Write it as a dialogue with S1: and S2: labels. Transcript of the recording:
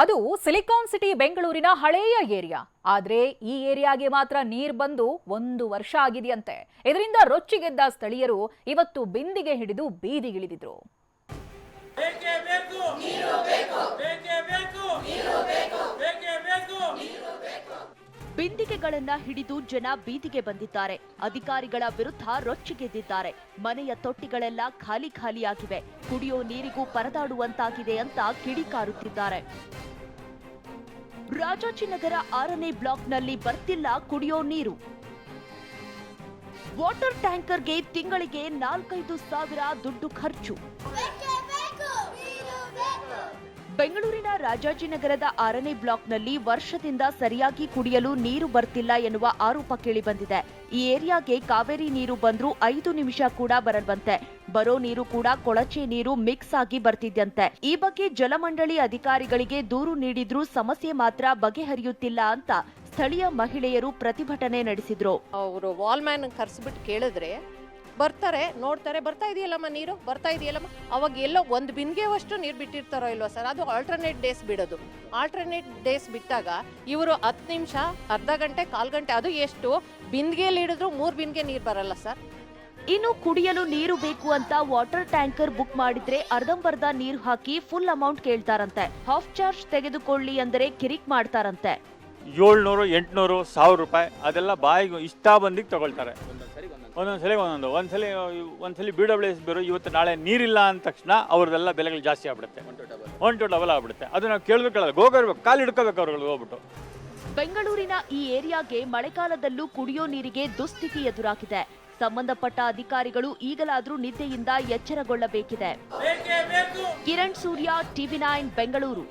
S1: ಅದು silicon city, ಬೆಂಗಳೂರಿನ ಹಳೆಯ ಏರಿಯಾ. ಆದರೆ ಈ ಏರಿಯಾಗೆ ಮಾತ್ರ ನೀರ್ ಬಂದು ಒಂದು ವರ್ಷ ಆಗಿದೆಯಂತೆ. ಇದರಿಂದ ರೊಚ್ಚಿಗೆದ್ದ ಸ್ಥಳೀಯರು ಇವತ್ತು ಬಿಂದಿಗೆ ಹಿಡಿದು ಬೀದಿಗಿಳಿದಿದ್ರು
S2: ಬೇಕೇ ಬೇಕು ನೀರು ಬೇಕು ಬೇಕೇ ಬೇಕು ನೀರು ಬೇಕು ಬೇಕೇ ಬೇಕು
S3: ಬಿಂದಿಗೆಗಳನ್ನ ಹಿಡಿದು ಜನ ಬೀದಿಗೆ ಬಂದಿದ್ದಾರೆ. ಅಧಿಕಾರಿಗಳ ವಿರುದ್ಧ ರೊಚ್ಚಿಗೆದ್ದಿದ್ದಾರೆ ಮನೆಯ ತೊಟ್ಟಿಗಳೆಲ್ಲ ಖಾಲಿ ಖಾಲಿಯಾಗಿವೆ. ಕುಡಿಯೋ ನೀರಿಗೂ ಪರದಾಡುವಂತಾಗಿದೆ ಅಂತ ಕಿಡಿಕಾರುತ್ತಿದ್ದಾರೆ. ರಾಜಾಜಿನಗರ ಆರನೇ ಬ್ಲಾಕ್ನಲ್ಲಿ ಬರ್ತಿಲ್ಲ ಕುಡಿಯೋ ನೀರು. ವಾಟರ್ ಟ್ಯಾಂಕರ್ಗೆ ತಿಂಗಳಿಗೆ ನಾಲ್ಕೈದು ಸಾವಿರ ದುಡ್ಡು ಖರ್ಚು. ಬೆಂಗಳೂರಿನ ರಾಜಾಜಿನಗರದ ಆರನೇ ಬ್ಲಾಕ್ನಲ್ಲಿ ವರ್ಷದಿಂದ ಸರಿಯಾಗಿ ಕುಡಿಯಲು ನೀರು ಬರ್ತಿಲ್ಲ ಎನ್ನುವ ಆರೋಪ ಕೇಳಿಬಂದಿದೆ. ಈ ಏರಿಯಾಗೆ ಕಾವೇರಿ ನೀರು ಬಂದ್ರೂ ಐದು ನಿಮಿಷ ಕೂಡ ಬರಲ್ವಂತೆ. ಬರೋ ನೀರು ಕೂಡ ಕೊಳಚೆ ನೀರು ಮಿಕ್ಸ್ ಆಗಿ ಬರ್ತಿದ್ಯಂತೆ. ಈ ಬಗ್ಗೆ ಜಲಮಂಡಳಿ ಅಧಿಕಾರಿಗಳಿಗೆ ದೂರು ನೀಡಿದ್ರೂ ಸಮಸ್ಯೆ ಮಾತ್ರ ಬಗೆಹರಿಯುತ್ತಿಲ್ಲ ಅಂತ ಸ್ಥಳೀಯ ಮಹಿಳೆಯರು ಪ್ರತಿಭಟನೆ ನಡೆಸಿದ್ರು.
S4: ಅವರು ವಾಲ್ಮ್ಯಾನ್ ಕರೆಸ್ಬಿಟ್ಟು ಕೇಳಿದ್ರೆ ಬರ್ತಾರೆ ನೋಡ್ತಾರೆ ಬರ್ತಾ ಇದೆಯಲ್ಲಮ್ಮ ನೀರು? ಬರ್ತಾ ಇದೆಯಲ್ಲಮ್ಮ? ಅವಾಗ ಎಲ್ಲೋ ಒಂದು ಬಿಂದಿಗೆವಷ್ಟು ನೀರು ಬಿಟ್ಟಿರ್ತಾರೋ ಇಲ್ವೋ ಸರ್? ಅದು ಆಲ್ಟರ್ನೇಟ್ ಡೇಸ್ ಬಿಡೋದು. ಆಲ್ಟರ್ನೇಟ್ ಡೇಸ್ ಬಿಟ್ಟಾಗ ಇವರು ಹತ್ತು ನಿಮಿಷ ಅರ್ಧ ಗಂಟೆ ಕಾಲು ಗಂಟೆ ಅದು ಎಷ್ಟು? ಬಿಂದಿಗೆಯಲ್ಲಿ ಹಿಡಿದ್ರು ಮೂರು ಬಿಂದಿಗೆ ನೀರು ಬರಲ್ಲ ಸರ್.
S3: ಇನ್ನು ಕುಡಿಯಲು ನೀರು ಬೇಕು ಅಂತ ವಾಟರ್ ಟ್ಯಾಂಕರ್ ಬುಕ್ ಮಾಡಿದ್ರೆ ಅರ್ಧಂಬರ್ಧ ನೀರು ಹಾಕಿ ಫುಲ್ ಅಮೌಂಟ್ ಕೇಳ್ತಾರಂತೆ. ಹಾಫ್ ಚಾರ್ಜ್ ತೆಗೆದುಕೊಳ್ಳಿ ಅಂದರೆ ಕಿರಿಕ್ ಮಾಡ್ತಾರಂತೆ.
S5: ಏಳ್ನೂರು ಎಂಟುನೂರು ಸಾವಿರ ರೂಪಾಯಿ ಅದೆಲ್ಲ ಬಾಯಿಗೆ ಇಷ್ಟ ಬಂದಿಗೆ ತಗೊಳ್ತಾರೆ. ಒಂದೊಂದು ಸಲ ಒಂದೊಂದು. ಒಂದ್ಸಲಿ ಒಂದ್ಸಲ ಬಿ ಡಬ್ಲ್ಯೂ ಎಸ್ ಬೇರು ಇವತ್ತು ನಾಳೆ ನೀರಿಲ್ಲ ಅಂದ ತಕ್ಷಣ ಅವ್ರದ್ದೆಲ್ಲ ಬೆಲೆಗಳು ಜಾಸ್ತಿ ಆಗ್ಬಿಡುತ್ತೆ. ಒನ್ ಟು ಡಬಲ್ ಆಗ್ಬಿಡುತ್ತೆ. ಅದು ನಾವು ಕೇಳಿದ್ರು ಕೇಳಲ್ಲ ಹೋಗಿರ್ಬೇಕು ಕಾಲು ಹಿಡ್ಕೋಬೇಕು ಅವ್ರಿಗೆ ಹೋಗ್ಬಿಟ್ಟು.
S3: ಬೆಂಗಳೂರಿನ ಈ ಏರಿಯಾಗೆ ಮಳೆಗಾಲದಲ್ಲೂ ಕುಡಿಯೋ ನೀರಿಗೆ ದುಸ್ಥಿತಿ ಎದುರಾಗಿದೆ. ಸಂಬಂಧಪಟ್ಟ ಅಧಿಕಾರಿಗಳು ಈಗಲಾದರೂ ನಿದ್ದೆಯಿಂದ ಎಚ್ಚರಗೊಳ್ಳಬೇಕಿದೆ.
S2: ಬೇಕೇ ಬೇಕು?
S3: Kiran Surya TV nine Bengaluru.